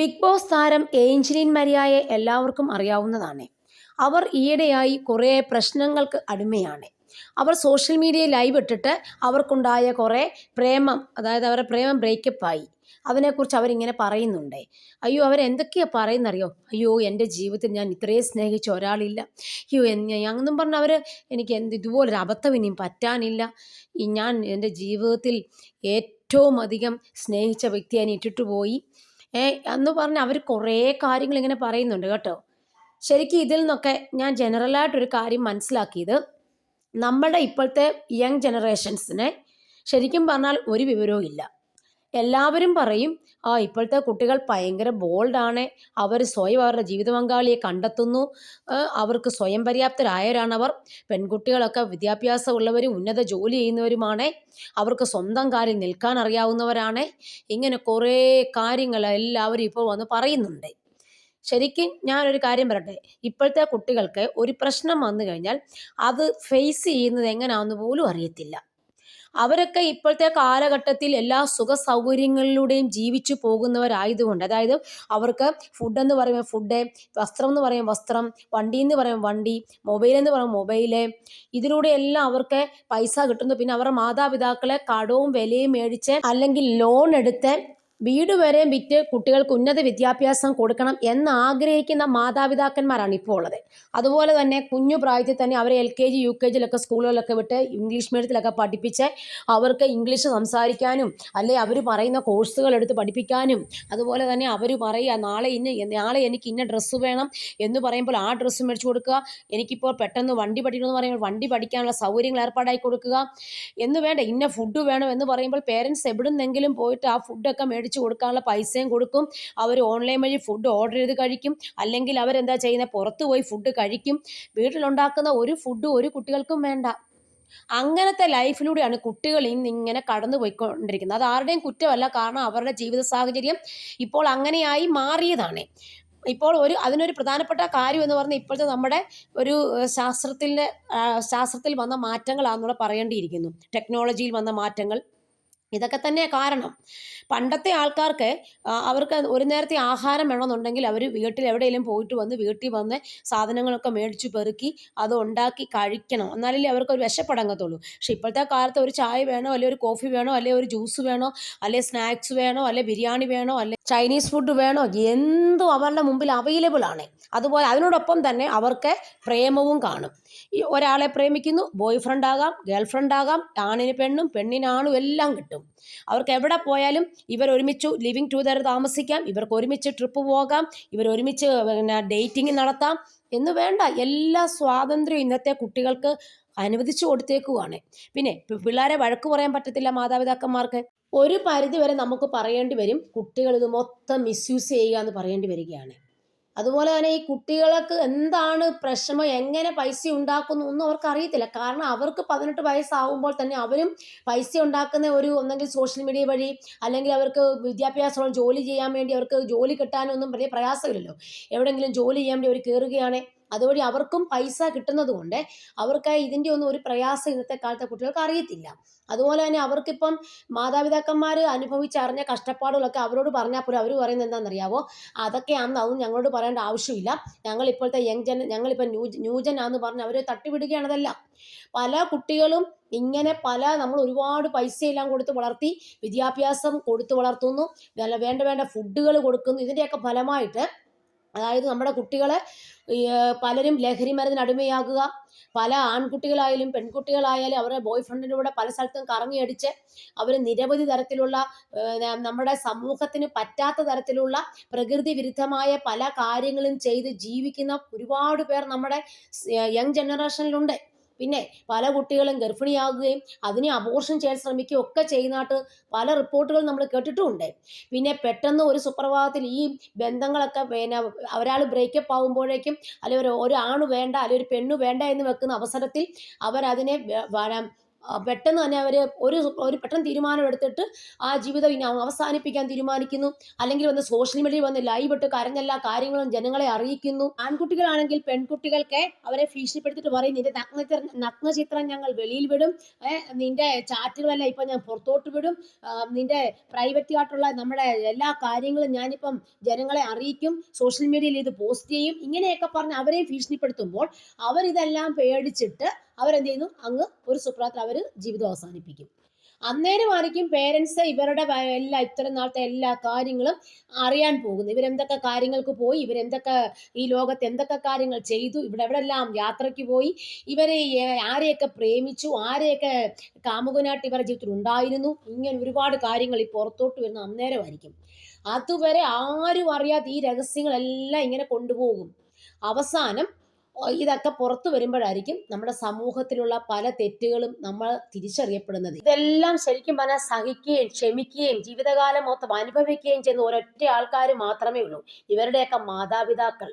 Big Boss താരം Angeline മരിയായെ എല്ലാവർക്കും അറിയാവുന്നതാണ്. അവർ ഈയിടെയായി കുറേ പ്രശ്നങ്ങൾക്ക് അടിമയാണ്. അവർ സോഷ്യൽ മീഡിയ ലൈവ് ഇട്ടിട്ട് അവർക്കുണ്ടായ കുറേ പ്രേമം അതായത് അവരുടെ പ്രേമം ബ്രേക്കപ്പ് ആയി അതിനെക്കുറിച്ച് അവരിങ്ങനെ പറയുന്നുണ്ട്. അയ്യോ അവരെന്തൊക്കെയാണ് പറയുന്നറിയോ? അയ്യോ എന്റെ ജീവിതത്തിൽ ഞാൻ ഇത്രയും സ്നേഹിച്ച ഒരാളില്ല. അയ്യോ എന്നും പറഞ്ഞ് അവർ എനിക്ക് എന്ത് ഇതുപോലൊരു അബദ്ധം ഇനിയും പറ്റാനില്ല. ഞാൻ എന്റെ ജീവിതത്തിൽ ഏറ്റവും അധികം സ്നേഹിച്ച വ്യക്തിയെ ഇട്ടിട്ട് പോയി. ഏ എന്ന് പറഞ്ഞ് അവർ കുറേ കാര്യങ്ങൾ ഇങ്ങനെ പറയുന്നുണ്ട് കേട്ടോ. ശരിക്കും ഇതിൽ നിന്നൊക്കെ ഞാൻ ജനറലായിട്ടൊരു കാര്യം മനസ്സിലാക്കിയത് നമ്മുടെ ഇപ്പോഴത്തെ യങ് ജനറേഷൻസിനെ ശരിക്കും പറഞ്ഞാൽ ഒരു വിവരവും ഇല്ല. എല്ലാവരും പറയും ആ ഇപ്പോഴത്തെ കുട്ടികൾ ഭയങ്കര ബോൾഡാണ് അവർ സ്വയം അവരുടെ ജീവിത പങ്കാളിയെ കണ്ടെത്തുന്നു അവർക്ക് സ്വയം പര്യാപ്തരായവരാണവർ. പെൺകുട്ടികളൊക്കെ വിദ്യാഭ്യാസമുള്ളവരും ഉന്നത ജോലി ചെയ്യുന്നവരുമാണ്. അവർക്ക് സ്വന്തം കാര്യം നിൽക്കാൻ അറിയാവുന്നവരാണ്. ഇങ്ങനെ കുറേ കാര്യങ്ങൾ എല്ലാവരും ഇപ്പോൾ വന്ന് പറയുന്നുണ്ട്. ശരിക്കും ഞാനൊരു കാര്യം പറയട്ടെ. ഇപ്പോഴത്തെ കുട്ടികൾക്ക് ഒരു പ്രശ്നം വന്നു കഴിഞ്ഞാൽ അത് ഫേസ് ചെയ്യുന്നത് എങ്ങനെയാണെന്ന് പോലും അറിയത്തില്ല. അവരൊക്കെ ഇപ്പോഴത്തെ കാലഘട്ടത്തിൽ എല്ലാ സുഖ സൗകര്യങ്ങളിലൂടെയും ജീവിച്ചു പോകുന്നവരായതുകൊണ്ട് അതായത് അവർക്ക് ഫുഡ് എന്ന് പറയുമ്പോൾ ഫുഡ് വസ്ത്രം എന്ന് പറയും വസ്ത്രം വണ്ടി എന്ന് പറയും വണ്ടി മൊബൈൽ എന്ന് പറയും മൊബൈൽ ഇതിലൂടെ എല്ലാം അവർക്ക് പൈസ കിട്ടുന്നു. പിന്നെ അവരുടെ മാതാപിതാക്കളെ കടവും വിലയും മേടിച്ച് അല്ലെങ്കിൽ ലോൺ എടുത്ത് വീട് വരെ വിറ്റ് കുട്ടികൾക്ക് ഉന്നത വിദ്യാഭ്യാസം കൊടുക്കണം എന്ന് ആഗ്രഹിക്കുന്ന മാതാപിതാക്കന്മാരാണ് ഇപ്പോൾ ഉള്ളത്. അതുപോലെ തന്നെ കുഞ്ഞു പ്രായത്തിൽ തന്നെ അവരെ L K G U K ജിയിലൊക്കെ സ്കൂളുകളിലൊക്കെ വിട്ട് ഇംഗ്ലീഷ് മീഡിയത്തിലൊക്കെ പഠിപ്പിച്ച് അവർക്ക് ഇംഗ്ലീഷ് സംസാരിക്കാനും അല്ലെ അവർ പറയുന്ന കോഴ്സുകൾ എടുത്ത് പഠിപ്പിക്കാനും അതുപോലെ തന്നെ അവർ പറയുക നാളെ ഇന്ന് നാളെ എനിക്ക് ഇന്ന ഡ്രസ്സ് വേണം എന്ന് പറയുമ്പോൾ ആ ഡ്രസ്സ് മേടിച്ചു കൊടുക്കുക. എനിക്കിപ്പോൾ പെട്ടെന്ന് വണ്ടി പഠിക്കണമെന്ന് പറയുമ്പോൾ വണ്ടി പഠിക്കാനുള്ള സൗകര്യങ്ങൾ ഏർപ്പാടാക്കി കൊടുക്കുക. എന്ന് വേണ്ട ഇന്ന ഫുഡ് വേണം എന്ന് പറയുമ്പോൾ പേരൻസ് എവിടുന്നെങ്കിലും പോയിട്ട് ആ ഫുഡൊക്കെ മേടിച്ച് കൊടുക്കാനുള്ള പൈസയും കൊടുക്കും. അവർ ഓൺലൈൻ വഴി ഫുഡ് ഓർഡർ ചെയ്ത് കഴിക്കും. അല്ലെങ്കിൽ അവരെന്താ ചെയ്യുന്നത് പുറത്ത് പോയി ഫുഡ് കഴിക്കും. വീട്ടിലുണ്ടാക്കുന്ന ഒരു ഫുഡും ഒരു കുട്ടികൾക്കും വേണ്ട. അങ്ങനത്തെ ലൈഫിലൂടെയാണ് കുട്ടികൾ ഇന്ന് ഇങ്ങനെ കടന്നു പോയിക്കൊണ്ടിരിക്കുന്നത് അത് ആരുടെയും കുറ്റമല്ല. കാരണം അവരുടെ ജീവിത സാഹചര്യം ഇപ്പോൾ അങ്ങനെയായി മാറിയതാണ്. ഇപ്പോൾ ഒരു അതിനൊരു പ്രധാനപ്പെട്ട കാര്യം എന്ന് പറഞ്ഞാൽ ഇപ്പോഴത്തെ നമ്മുടെ ഒരു ശാസ്ത്രത്തിന്റെ ശാസ്ത്രത്തിൽ വന്ന മാറ്റങ്ങളാണെന്നുള്ള പറയേണ്ടിയിരിക്കുന്നു. ടെക്നോളജിയിൽ വന്ന മാറ്റങ്ങൾ. ഇതൊക്കെ തന്നെ കാരണം. പണ്ടത്തെ ആൾക്കാർക്ക് അവർക്ക് ഒരു നേരത്തെ ആഹാരം വേണമെന്നുണ്ടെങ്കിൽ അവർ വീട്ടിൽ എവിടെയെങ്കിലും പോയിട്ട് വന്ന് വീട്ടിൽ വന്ന് സാധനങ്ങളൊക്കെ മേടിച്ച് പെറുക്കി അത് ഉണ്ടാക്കി കഴിക്കണം. എന്നാലല്ലേ അവർക്ക് ഒരു വിശപ്പടങ്ങത്തുള്ളൂ. പക്ഷെ ഇപ്പോഴത്തെ കാലത്ത് ഒരു ചായ വേണോ അല്ലെങ്കിൽ ഒരു കോഫി വേണോ അല്ലെങ്കിൽ ഒരു ജ്യൂസ് വേണോ അല്ലെങ്കിൽ സ്നാക്സ് വേണോ അല്ലെങ്കിൽ ബിരിയാണി വേണോ അല്ലെങ്കിൽ ചൈനീസ് ഫുഡ് വേണോ എന്തും അവരുടെ മുമ്പിൽ അവൈലബിൾ ആണ്. അതുപോലെ അതിനോടൊപ്പം തന്നെ അവർക്ക് പ്രേമവും കാണും. ഈ ഒരാളെ പ്രേമിക്കുന്നു ബോയ് ഫ്രണ്ട് ആകാം ഗേൾ ഫ്രണ്ട് ആകാം ആണിന് പെണ്ണും പെണ്ണിനാണും എല്ലാം കിട്ടും. അവർക്ക് എവിടെ പോയാലും ഇവർ ഒരുമിച്ച് ലിവിങ് ടുഗദർ താമസിക്കാം. ഇവർക്ക് ഒരുമിച്ച് ട്രിപ്പ് പോകാം. ഇവർ ഒരുമിച്ച് പിന്നെ ഡേറ്റിംഗ് നടത്താം. എന്ന് വേണ്ട എല്ലാ സ്വാതന്ത്ര്യവും ഇന്നത്തെ കുട്ടികൾക്ക് അനുവദിച്ചു കൊടുത്തേക്കുവാണ്. പിന്നെ പിള്ളേരെ വഴക്ക് പറയാൻ പറ്റത്തില്ല മാതാപിതാക്കന്മാർക്ക്. ഒരു പരിധി വരെ നമുക്ക് പറയേണ്ടി വരും കുട്ടികൾ ഇത് മൊത്തം മിസ്യൂസ് ചെയ്യുക എന്ന് പറയേണ്ടി വരികയാണ്. അതുപോലെ തന്നെ ഈ കുട്ടികൾക്ക് എന്താണ് പ്രശ്നം? എങ്ങനെ പൈസ ഉണ്ടാക്കുന്നു ഒന്നും അവർക്ക് അറിയത്തില്ല. കാരണം അവർക്ക് പതിനെട്ട് വയസ്സാവുമ്പോൾ തന്നെ അവരും പൈസ ഉണ്ടാക്കുന്ന ഒരു ഒന്നെങ്കിൽ സോഷ്യൽ മീഡിയ വഴി അല്ലെങ്കിൽ അവർക്ക് വിദ്യാഭ്യാസമുള്ള ജോലി ചെയ്യാൻ വേണ്ടി അവർക്ക് ജോലി കിട്ടാനൊന്നും വലിയ പ്രയാസമില്ലല്ലോ. എവിടെയെങ്കിലും ജോലി ചെയ്യാൻ വേണ്ടി അവർ കയറുകയാണ് അതുവഴി അവർക്കും പൈസ കിട്ടുന്നത് കൊണ്ട് അവർക്ക് ഇതിന്റെ ഒന്നും ഒരു പ്രയാസം ഇന്നത്തെ കാലത്തെ കുട്ടികൾക്ക് അറിയത്തില്ല. അതുപോലെ തന്നെ അവർക്കിപ്പം മാതാപിതാക്കന്മാർ അനുഭവിച്ചറിഞ്ഞ കഷ്ടപ്പാടുകളൊക്കെ അവരോട് പറഞ്ഞാൽ പോലും അവർ പറയുന്നത് എന്താണെന്നറിയാവോ? അതൊക്കെ അന്ന് അതൊന്നും ഞങ്ങളോട് പറയേണ്ട ആവശ്യമില്ല. ഞങ്ങൾ ഇപ്പോഴത്തെ യങ് ജൻ ഞങ്ങളിപ്പോൾ ന്യൂ ന്യൂജൻ ആണെന്ന് പറഞ്ഞ് അവർ തട്ടിവിടുകയാണതെല്ലാം പല കുട്ടികളും ഇങ്ങനെ പല നമ്മൾ ഒരുപാട് പൈസയെല്ലാം കൊടുത്ത് വളർത്തി വിദ്യാഭ്യാസം കൊടുത്ത് വളർത്തുന്നു. വേണ്ട വേണ്ട ഫുഡുകൾ കൊടുക്കുന്നു. ഇതിന്റെയൊക്കെ ഫലമായിട്ട് അതായത് നമ്മുടെ കുട്ടികളെ പലരും ലഹരി മരുന്നിന് അടിമയാകുക. പല ആൺകുട്ടികളായാലും പെൺകുട്ടികളായാലും അവരുടെ ബോയ് ഫ്രണ്ടിന്റെ കൂടെ പല സ്ഥലത്തും കറങ്ങിയടിച്ച് അവർ നിരവധി തരത്തിലുള്ള നമ്മുടെ സമൂഹത്തിന് പറ്റാത്ത തരത്തിലുള്ള പ്രകൃതി വിരുദ്ധമായ പല കാര്യങ്ങളും ചെയ്ത് ജീവിക്കുന്ന ഒരുപാട് പേർ നമ്മുടെ യങ് ജനറേഷനിലുണ്ട്. പിന്നെ പല കുട്ടികളും ഗർഭിണിയാകുകയും അതിനെ അബോർഷൻ ചെയ്യാൻ ശ്രമിക്കുകയും ഒക്കെ ചെയ്യുന്നതായിട്ട് പല റിപ്പോർട്ടുകളും നമ്മൾ കേട്ടിട്ടുമുണ്ട്. പിന്നെ പെട്ടെന്ന് ഒരു സുപ്രഭാതത്തിൽ ഈ ബന്ധങ്ങളൊക്കെ പിന്നെ ഒരാൾ ബ്രേക്കപ്പ് ആകുമ്പോഴേക്കും അല്ലെങ്കിൽ ഒരു ആണ് വേണ്ട അല്ലെങ്കിൽ ഒരു പെണ്ണു വേണ്ട എന്ന് വെക്കുന്ന അവസരത്തിൽ അവരതിനെ പെട്ടെന്ന് തന്നെ അവർ ഒരു ഒരു പെട്ടെന്ന് തീരുമാനം എടുത്തിട്ട് ആ ജീവിതം ഇനി അവസാനിപ്പിക്കാൻ തീരുമാനിക്കുന്നു. അല്ലെങ്കിൽ വന്ന് സോഷ്യൽ മീഡിയയിൽ വന്ന് ലൈവ് ഇട്ട് കരഞ്ഞെല്ലാ കാര്യങ്ങളും ജനങ്ങളെ അറിയിക്കുന്നു. ആൺകുട്ടികളാണെങ്കിൽ പെൺകുട്ടികൾക്ക് അവരെ ഭീഷണിപ്പെടുത്തിട്ട് പറയും നിന്റെ നഗ്നചിത്രം നഗ്നചിത്രം ഞങ്ങൾ വെളിയിൽ വിടും. നിന്റെ ചാറ്റുകളെല്ലാം ഇപ്പം ഞാൻ പുറത്തോട്ട് വിടും. നിന്റെ പ്രൈവറ്റ് ആയിട്ടുള്ള നമ്മുടെ എല്ലാ കാര്യങ്ങളും ഞാനിപ്പം ജനങ്ങളെ അറിയിക്കും. സോഷ്യൽ മീഡിയയിൽ ഇത് പോസ്റ്റ് ചെയ്യും. ഇങ്ങനെയൊക്കെ പറഞ്ഞ് അവരെയും ഭീഷണിപ്പെടുത്തുമ്പോൾ അവരിതെല്ലാം പേടിച്ചിട്ട് അവരെന്ത് ചെയ്യുന്നു അങ്ങ് ഒരു സുപ്രാത്തിൽ അവർ ജീവിതം അവസാനിപ്പിക്കും. അന്നേരമായിരിക്കും പേരൻസ് ഇവരുടെ എല്ലാ ഇത്തരം നാളത്തെ എല്ലാ കാര്യങ്ങളും അറിയാൻ പോകുന്നു. ഇവരെന്തൊക്കെ കാര്യങ്ങൾക്ക് പോയി? ഇവരെന്തൊക്കെ ഈ ലോകത്ത് എന്തൊക്കെ കാര്യങ്ങൾ ചെയ്തു? ഇവിടെ എവിടെല്ലാം യാത്രയ്ക്ക് പോയി? ഇവരെ ആരെയൊക്കെ പ്രേമിച്ചു? ആരെയൊക്കെ കാമുകനായിട്ട് ഇവരുടെ ജീവിതത്തിൽ ഉണ്ടായിരുന്നു? ഇങ്ങനെ ഒരുപാട് കാര്യങ്ങൾ ഈ പുറത്തോട്ട് വരുന്ന അന്നേരമായിരിക്കും അതുവരെ ആരും അറിയാതെ ഈ രഹസ്യങ്ങളെല്ലാം ഇങ്ങനെ കൊണ്ടുപോകും. അവസാനം ഇതൊക്കെ പുറത്തു വരുമ്പോഴായിരിക്കും നമ്മുടെ സമൂഹത്തിലുള്ള പല തെറ്റുകളും നമ്മൾ തിരിച്ചറിയപ്പെടുന്നത്. ഇതെല്ലാം ശരിക്കും പറഞ്ഞാൽ സഹിക്കുകയും ക്ഷമിക്കുകയും ജീവിതകാലം മൊത്തം അനുഭവിക്കുകയും ചെയ്യുന്ന ഒരൊറ്റ ആൾക്കാർ മാത്രമേ ഉള്ളൂ. ഇവരുടെയൊക്കെ മാതാപിതാക്കൾ.